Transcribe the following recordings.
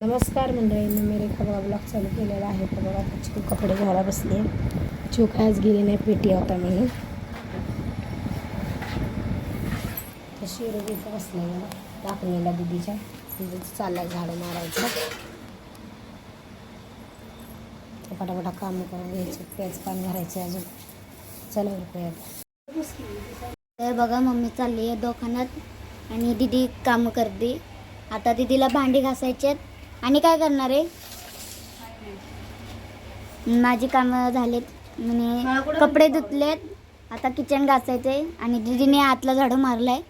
नमस्कार मंडळींना मी रेखा बघा ब्लॉग चालू केलेला आहे. तर बघा चिकू कपडे घ्यायला बसले चिव आज गेली नाही पेटी होता मी. तर शिरोग बसले मला दाखवलेला दिदीच्या. म्हणजे चालला झाडं मारायचं. पटापटा काम करून घ्यायचे. प्याज पान भरायचं अजून. चला रुपयात तर बघा मम्मी चालली आहे दुकानात आणि दीदी काम करते. आता दीदीला भांडी घासायचे आहेत. आणि काय करणार आहे? माझी कामं झालेत. म्हणजे कपडे धुतलेत. आता किचन घासायचे आणि दीदीने आतला झाडू मारलाय.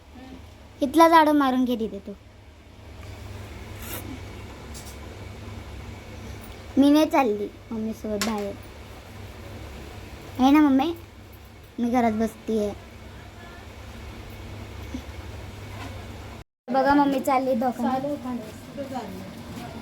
इथला झाडू मारून घे दिदे तू. मी नाही चालली मम्मीसोबत बाहेर. आहे ना मम्मी? मी घरात बसतीये. बघा मम्मी चालली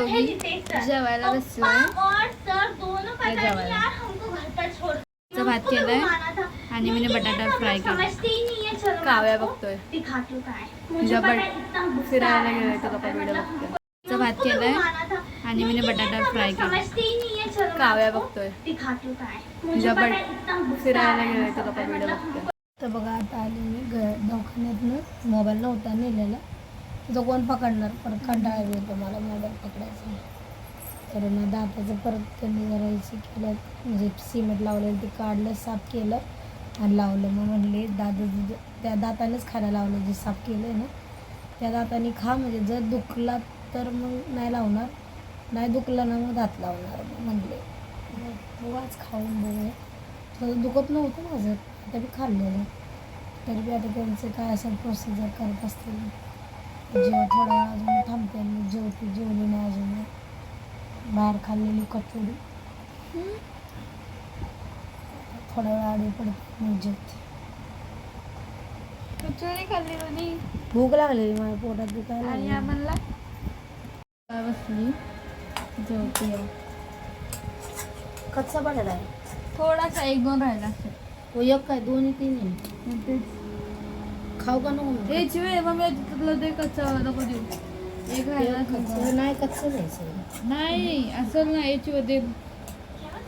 हम्म. जेवायला बसलोय. चं भात केलंय आणि मी बटाटा फ्राय केला. काव्या बघतोय. फिरायला गेलोय तो पप्पा व्हिडिओ बघतोय. भात केलंय आणि मी बटाटा फ्राय केला. काव्या बघतोय. बट फिरायला गेलोय तो पप्पा व्हिडिओ बघतोय. तर बघा आता आली मी दवाखान्यातनं मोबाईल नव्हता नेलेला. जो कोण पकडणार? परत कंटाळा येतो मला मोबाईल पकडायचा. तर मग दाताचं परत त्यांनी जरा केलं म्हणजे सिमेंट लावलेलं ते काढलं साफ केलं आणि लावलं. मग म्हणले दादा त्या दातानेच खायला लावलं जे साफ केलं आहे ना त्या दाताने खा म्हणजे जर दुखला तर मग नाही लावणार नाही दुखलं ना मग दात लावणार मग म्हणले. मग खाऊन बघूया. थोडं दुखत नव्हतं माझं आता मी खाल्लेलं. तरी बी आता त्यांचं काय असं प्रोसिजर करत असतील. जेव्हा थोडा वेळ अजून थांबते मी. जेवते जेवली नाही अजून बाहेर खाल्लेली कचोरी थोडा वेळ आडी पडते मग जेवते. कचोरी खाल्ली म्हणे भूक लागलेली माझ्या पोटात दुखायला आणि. आम्हाला? बसली? जेवते. कच्चा आहे. थोडासा एक दोन राहिला असेल. हो एक काय दोन्ही तीन आहे. खाऊ का नको? ए चिवे मग मी तिथलं ते कच्चा नको देऊ. एक राहिला असेल कच्चं नाही कच्चं नाही सगळं नाही असं नाही याची मध्ये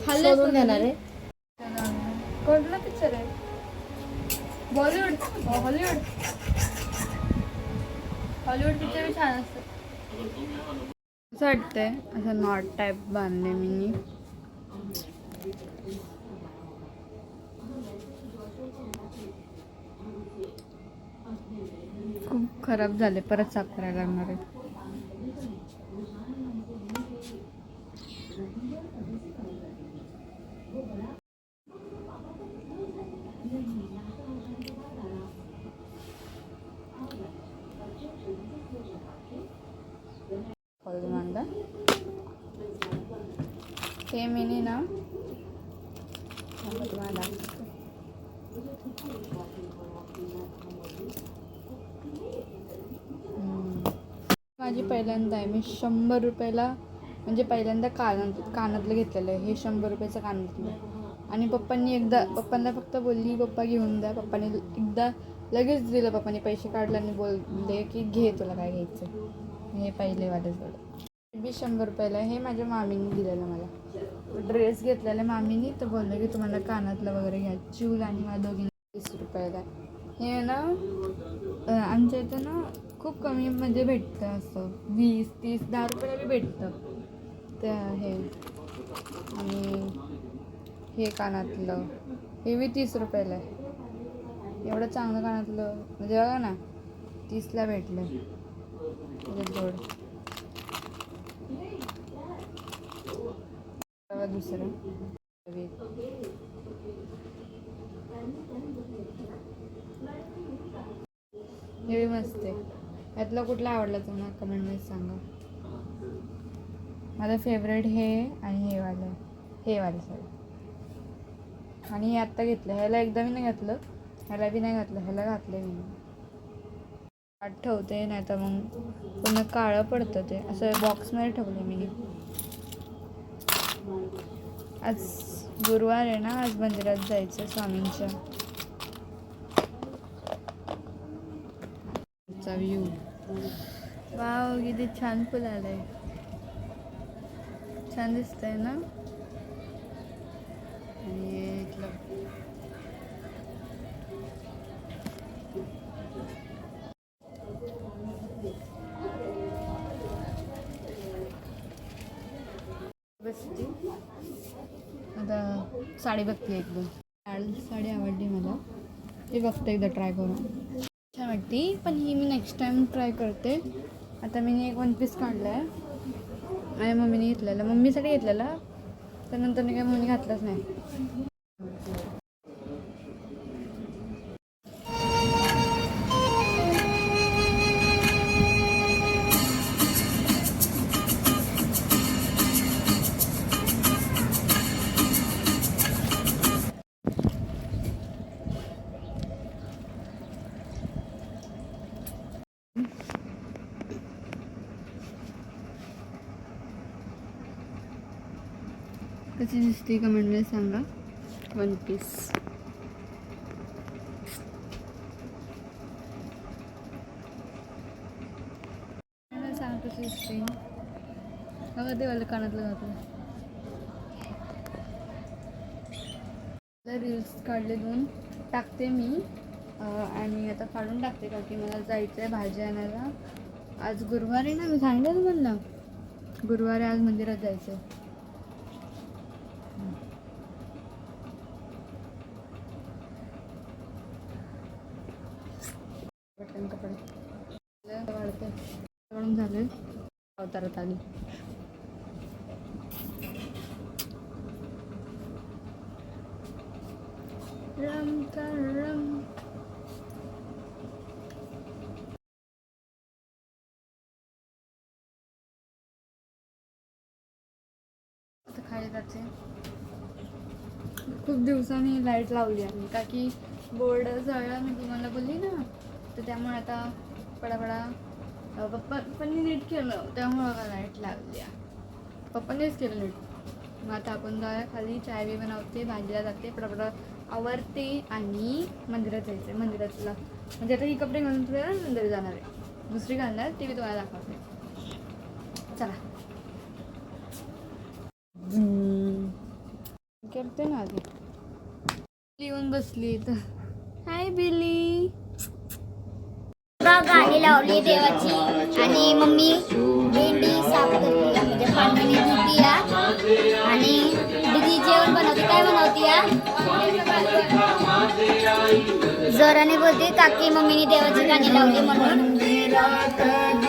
शोधून देणार आहे. कोणला पिक्चर आहे? बॉलिवूड हॉलिवूड हॉलिवूड पिक्चर बी छान असतात असं वाटतंय असं नॉट टाईप बांधले मी. खराब झाले परत साफ करायला लागणार आहे. ना हे मिनी ना थांबा तुम्हाला दाखवते. हम्म. माझी पहिल्यांदा आहे. मी शंभर रुपयाला म्हणजे पहिल्यांदा कानात कानातलं घेतलेलं आहे. हे शंभर रुपयाचं कानातलं. आणि पप्पांनी एकदा पप्पांना फक्त बोलली पप्पा घेऊन द्या पप्पाने एकदा लगेच दिलं. पप्पाने पैसे काढले आणि बोलले की घे तुला काय घ्यायचं हे पहिले वाटत झालं. बी शंभर रुपयाला आहे. हे माझ्या मामीने दिलेलं मला. ड्रेस घेतलेला मामीने. तर बोललं की तुम्हाला कानातलं वगैरे घ्या. चूल आणि मला दोघींना वीस रुपयाला हे ना आमच्या इथं ना खूप कमीमध्ये म्हणजे भेटतं असं. वीस तीस दहा रुपयाला बी भेटतं. त्या हे. आणि हे कानातलं. हे बी तीस रुपयाला आहे. एवढं चांगलं कानातलं. म्हणजे बघा ना तीसला भेटलं. म्हणजे जोड. दुसरं. हे बी मस्त आहे. यातला कुठला आवडला तुम्हाला? कमेंटमध्ये सांगा. माझं फेवरेट हे आणि हे वालं. हे वालं सर आणि हे आत्ता घेतलं. ह्याला एकदा मी नाही घातलं. ह्याला बी नाही घातलं. ह्याला घातलं मी. आठ ठेवते नाही तर मग पुन्हा काळं पडतं ते. असं बॉक्समध्ये ठेवलं मी. आज गुरुवार आहे ना? आज मंदिरात जायचं स्वामींच्या. व्ह्यू वाव किती छान फुल आलंय छान दिसतंय ना आणि इथलं आता साडी बघते एकदम लाल साडी आवडली मला. ती बघते एकदा ट्राय करून. छान वाटते पण ही मी नेक्स्ट टाईम ट्राय करते. आता मी एक वन पीस काढला आहे आणि मम्मीने घेतलेला. मम्मीसाठी घेतलेला. त्यानंतर मी काय मम्मीने घातलंच नाही. कशी दिसते कमेंटमध्ये सांगा. वन पीस सांग कशी दिसते. बघा ते वाला कानातलं घातलं रील्स काढले दोन. टाकते मी. आणि आता काढून टाकते का की मला जायचं आहे भाजी आणायला. आज गुरुवारी ना मी सांगितलं तुम्हाला. गुरुवारी आज मंदिरात जायचं आहे पटकन कपडे. वाढते झाले अवतारात आली. रम रम. आता खाली जाते. खूप दिवसांनी लाइट लावली आम्ही का की बोर्ड जळला मी तुम्हाला बोलली ना तर त्यामुळे आता पडापडा पप्पा पप्पांनी नीट केलं त्यामुळं का लाइट लागली आहे. पप्पांनीच केलं नीट. मग आता आपण जाऊया खाली चाय बी बनवते भाजीला जाते पडापडा आवरते आणि मंदिरात जायचं मंदिरातला म्हणजे आता ही कपडे घालून तुला नंतर जाणार आहे. दुसरी घालणार ती मी तुम्हाला दाखवते. चला. करते ना आधी. येऊन बसली तर हाय बिली गाणी लावली देवाची. आणि मम्मी भेंडी साफ करते. म्हणजे पाण्याने धुती या. आणि दीदी जेवण बनवते. काय बनवते या? जोराने बोलते काकी मम्मीने देवाची गाणी लावली म्हणून.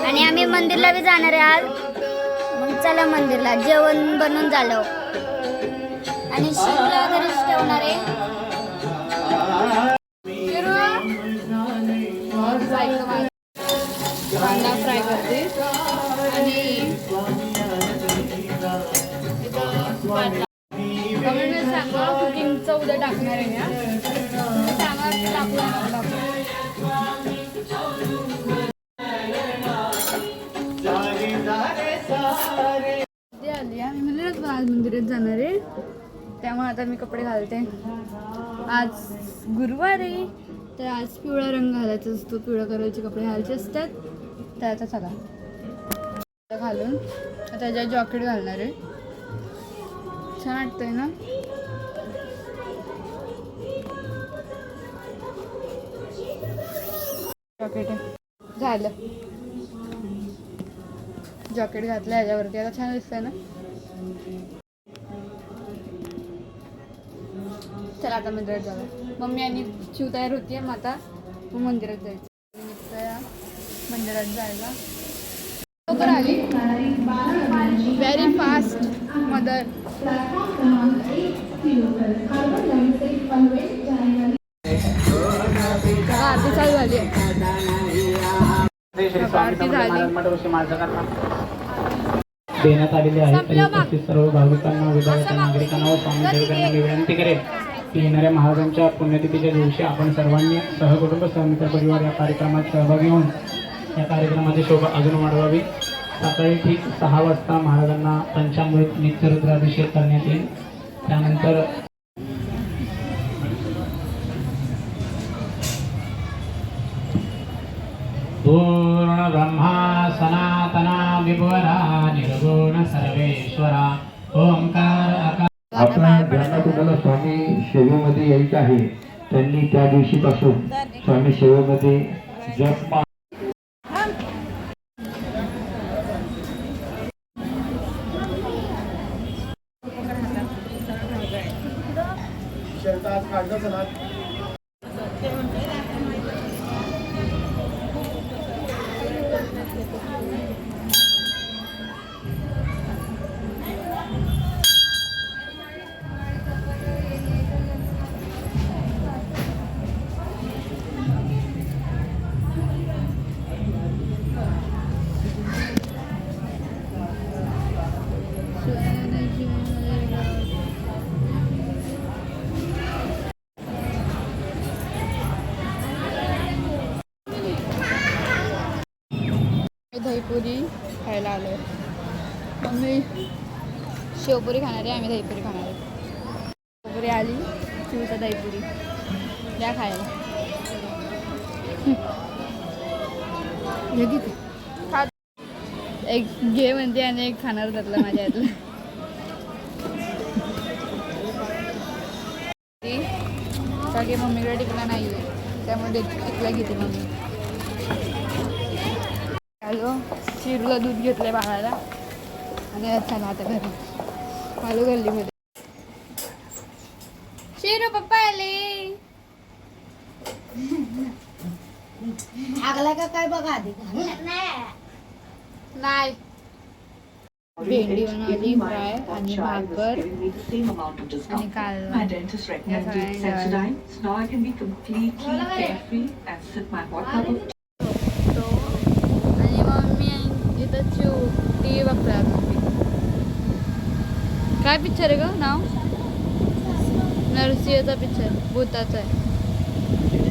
आणि आम्ही मंदिरला बी जाणार आहे आज. मग चला मंदिरला. जेवण बनवून झालं. आणि शिवला घरीच ठेवणार कांदा फ्राय करते. आणि सांगा कुकिंगचं उद्या टाकणार आहे आली. मी म्हणले आज मंदिरात जाणार आहे. त्यामुळे आता मी कपडे घालते. आज गुरुवार आहे तर आज पिवळा रंग घालायचा असतो. पिवळ्या कलरचे कपडे घालायचे असतात. तर आता चला. घालून आता ज्या जॉकेट घालणार आहे. छान वाटतंय ना? जॉकेट झालं. जॉकेट घातलं ह्याच्यावरती. आता छान दिसतंय ना? चला आता मंदिरात जाऊया. मम्मी आणि शिव तयार होतीये मग आता मग मंदिरात जायचं. मंदिरात जायला. लवकर आली. व्हेरी फास्ट मदर आरती चालू झाली. आरती झाली. देण्यात आलेली आहे. तरी. उपस्थित सर्व भाविकांना विद्यार्थ्यांना नागरिकांना व स्वामी सेवकांना मी विनंती करेन. की येणाऱ्या महाराजांच्या पुण्यतिथीच्या दिवशी आपण सर्वांनी सहकुटुंब सहमित्र परिवार या कार्यक्रमात सहभागी होऊन या कार्यक्रमाची शोभा अजून वाढवावी. सकाळी ठीक सहा वाजता महाराजांना पंचामृत नित्यरुद्राभिषेक करण्यात येईल. त्यानंतर पूर्ण ब्रह्मा सनातना विभुवरा निर्गुण सर्वेश्वरा ओंकार आपल्या ज्यांना कुणाला स्वामी सेवेमध्ये यायचं आहे. त्यांनी त्या दिवशीपासून स्वामी सेवेमध्ये जप दहीपुरी खायला आलो मम्मी शेवपुरी खाणार आहे आम्ही दहीपुरी खाणार आहे. शेवपुरी आली चिवचा दहीपुरी. द्या खायला. खा एक घे म्हणते आणि एक खाणार त्यातलं माझ्या यातलं सगळे मम्मीकडे टिकला नाही आहे त्यामुळे टिकला घेते मम्मी. आलो. शिरूला दूध घेतलंय बाळाला. आणि चला आता घरी. आलो गल्लीमध्ये. शिरू पप्पा आले. आगला का काय बघा आधी? नाही. भेंडी बनवली फ्राय आणि भाकर. आणि My काय पिक्चर आहे ग? नाव? नरसिंहचा पिक्चर भूताचा आहे.